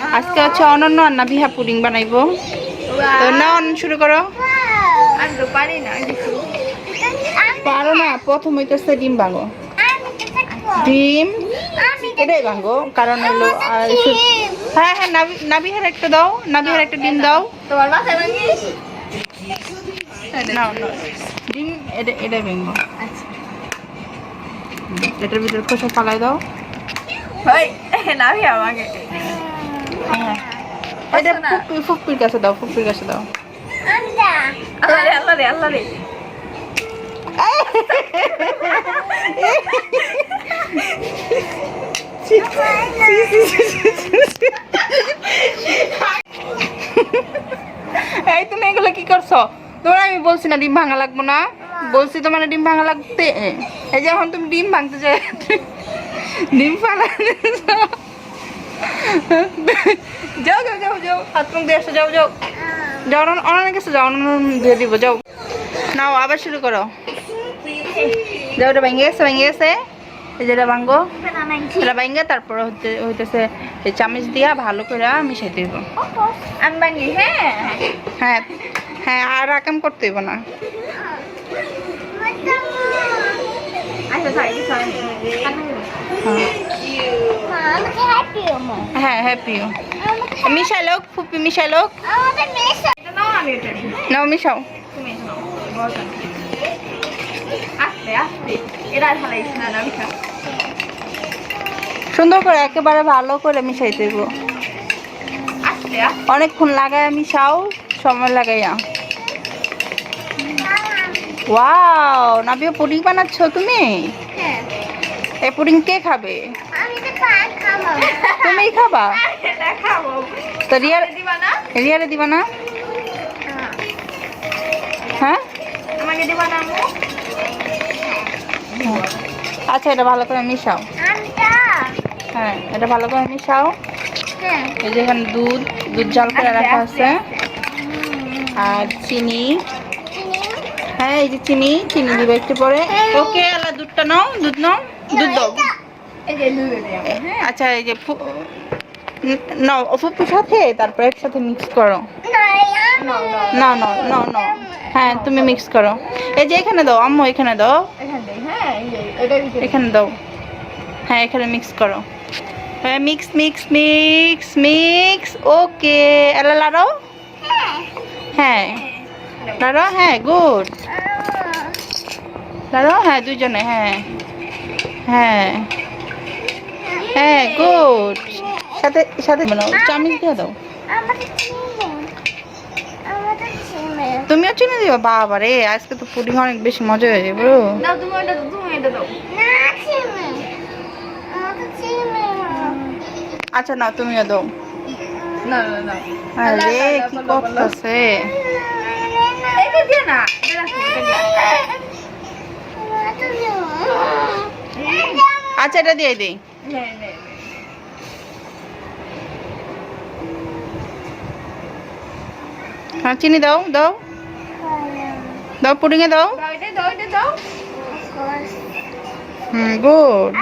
আজকে হচ্ছে অনন্য আর নাবিহা পুডিং বানাইবো। তো না অন শুরু করো। পারি না পারো না প্রথম ডিম ভাঙো। ডিম এটাই ভাঙো, কারণ হলো হ্যাঁ হ্যাঁ নাবি- নাবিহার একটা দাও, নাবিহার একটা ডিম দাও। তোমার বাসায় ভাঙি নাও নাও। ডিম এটা এটাই ভাঙবো। এটার ভিতরে খোসা ফালাই দাও। এটা পারছ না? কাছে দাও ফুপ্পির কাছে দাও। আল্লাহ। রে আল্লাহ রে আল্লাহ রে। এই তুমি এগুলো কি করছ? তোমার আমি বলছি না ডিম ভাঙা লাগবো না। বলছি তোমার ডিম ভাঙা লাগতে। এই যে এখন তুমি ডিম ভাঙতে চাই ডিম ফালা যাও যাও যাও যাও হাত মুখ দিয়ে আসো যাও যাও। যাও অনেক কাছে যাও দিয়ে দিব যাও। নাও আবার শুরু করো। যাও ওটা ভেঙে গেছে ভেঙে গেছে। যেটা ভাঙ্গো এটা ভেঙে তারপর হচ্ছে হইতেছে এই চামচ দিয়া ভালো করে মিশাই দিব। আমি ভাঙি হ্যাঁ? হ্যাঁ হ্যাঁ আর আকাম করতে হইব না। আচ্ছা কিছু হয় হ্যাঁ হ্যাপিও মিশাই লোক ফুপি মিশাই লোক। নাও মিশাও। সুন্দর করে একেবারে ভালো করে মিশাই দেব। অনেকক্ষণ লাগায় মিশাও সময় লাগাইয়া ওয়াও নাবিও পুডিং বানাচ্ছ তুমি? হ্যাঁ। এই পুডিং কে খাব? তুমিই খাবা? তো রিয়ার দিবা না? রিয়ারে দিবা না? হ্যাঁ। না আম্মু? আচ্ছা এটা ভালো করে মিশাও। হ্যাঁ এটা ভালো করে মিশাও। হ্যাঁ। এই যে এখানে দুধ দুধ জাল করে রাখা আছে। আর চিনি। হ্যাঁ এই যে চিনি চিনি দিবে একটু পরে। ওকে আলা দুধটা নাও দুধ নাও। দুধ দাও। আচ্ছা এই যে ন- নাও ফুপুর সাথে তারপর একসাথে মিক্স করো। না না না না। হ্যাঁ তুমি মিক্স করো। এই যে এখানে দাও আম্মু এখানে দাও। হ্যাঁ এখানে দাও। হ্যাঁ এখানে মিক্স করো। হ্যাঁ mix mix mix mix okay এলা লাড়াও হ্যাঁ। লাড়াও হ্যাঁ গুড লাড়াও হ্যাঁ দুজনে হ্যাঁ। হ্যাঁ। হ্যাঁ গুড। সাথে সাথে বানাও। চামিচ দিয়ে দাও। তুমিও চিনি দিবা? বাবা রে আজকে তো পুডিং অনেক বেশি মজা হয়ে। দাও দাও দাও আমাদের চিনি আচ্ছা না তুমিও দাও। আরে কি করতেছে? আচ্ছা এটা দিয়ে দিই। হ্যাঁ হ্যাঁ হ্যাঁ। চিনি দাও দাও। দাও পুডিংয়ে দাও। হুম গুড।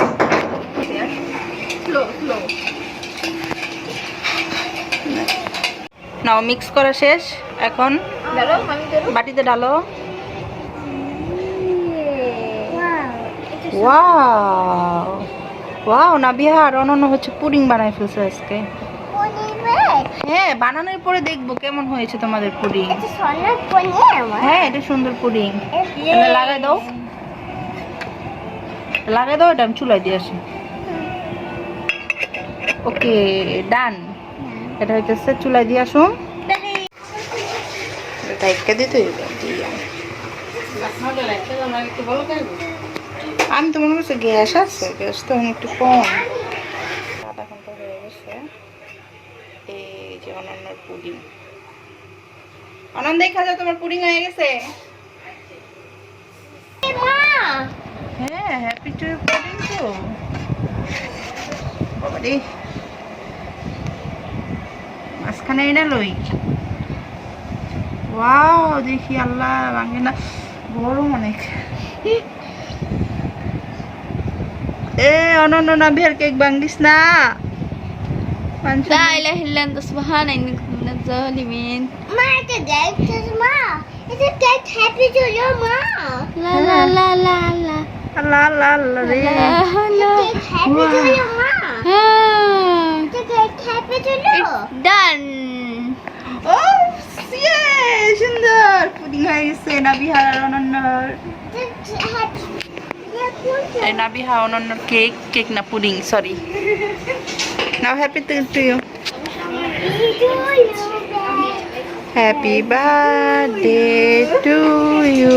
নাও মিক্স করা শেষ। এখন বাটিতে ডালো। ওয়াও ওয়াও নাবিহা আর অনন্য হচ্ছে পুডিং বানাই ফেলছে আজকে। হ্যাঁ বানানোর পরে দেখব কেমন হয়েছে তোমাদের পুডিং। হ্যাঁ এটা সুন্দর পুডিং। লাগাই দাও। লাগাই দাও এটা আমি চুলাই দিয়ে আসি। ওকে ডান। এটা হইতেছে চুলাই দিয়ে আসুন। দিতে হইবে। দিয়া। আমি তো মনে করছি গ্যাস আছে গ্যাস তো একটু কম। আধা ঘণ্টা হয়ে গেছে। এই যে অনন্যর পুডিং। অনন্দ দেখা যায় তোমার পুডিং হয়ে গেছে? হ্যাঁ হ্যাপি টু পুডিং তো মাঝখানে এটা লই। ওয়াও দেখি আল্লাহ ভাঙে না। গরম অনেক। Eh, ano no na bihar kay Banglis na. Pansa. La ilaha illa anta subhanaka inni kuntu minaz zalimin. Ma ta dai ma. Is it that happy to your mom? La la la la la. La la la la. Is it happy to your mom? Ah. Is it happy to you? Done. Oh, yeah, সুন্দর pudding হয়ে গেছে না বিহার অনন্যর happy happy. Yeah, এই নাবিহা অনন্যর cake cake না pudding sorry now happy to to you happy birthday to you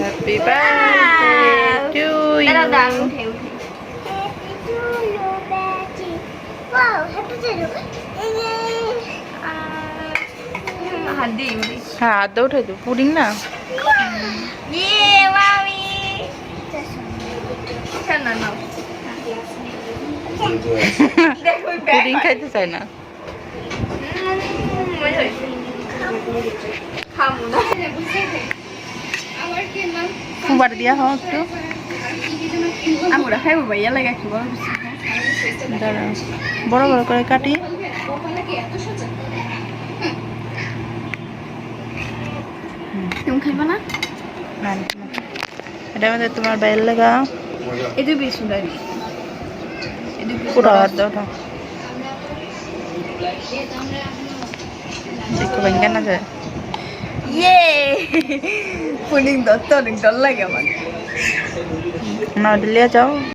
happy birthday to you Dadah, dah, okay, okay. Wow, happy to you. Hadi, Udi. হ্যাঁ আদা উঠাই তো পুডিং না Mommy. Pudding খাইতে চায় না। ফুবার দিয়া হোক একটু। আমরা খাইবো ভাইয়া লাগে একটু বড় বড় বড় করে কাটি। তুমি খাইবা না? না, না, না। এটা আমাদের তোমার বাইরের লাগা। পিস সুন্দর। পুরো হাত দাও ওঠা দেখো ভেঙে না যায়? ইয়ে! পুলিং দত্ত অনেক ডর লাগে আমার। না দিলে যাও।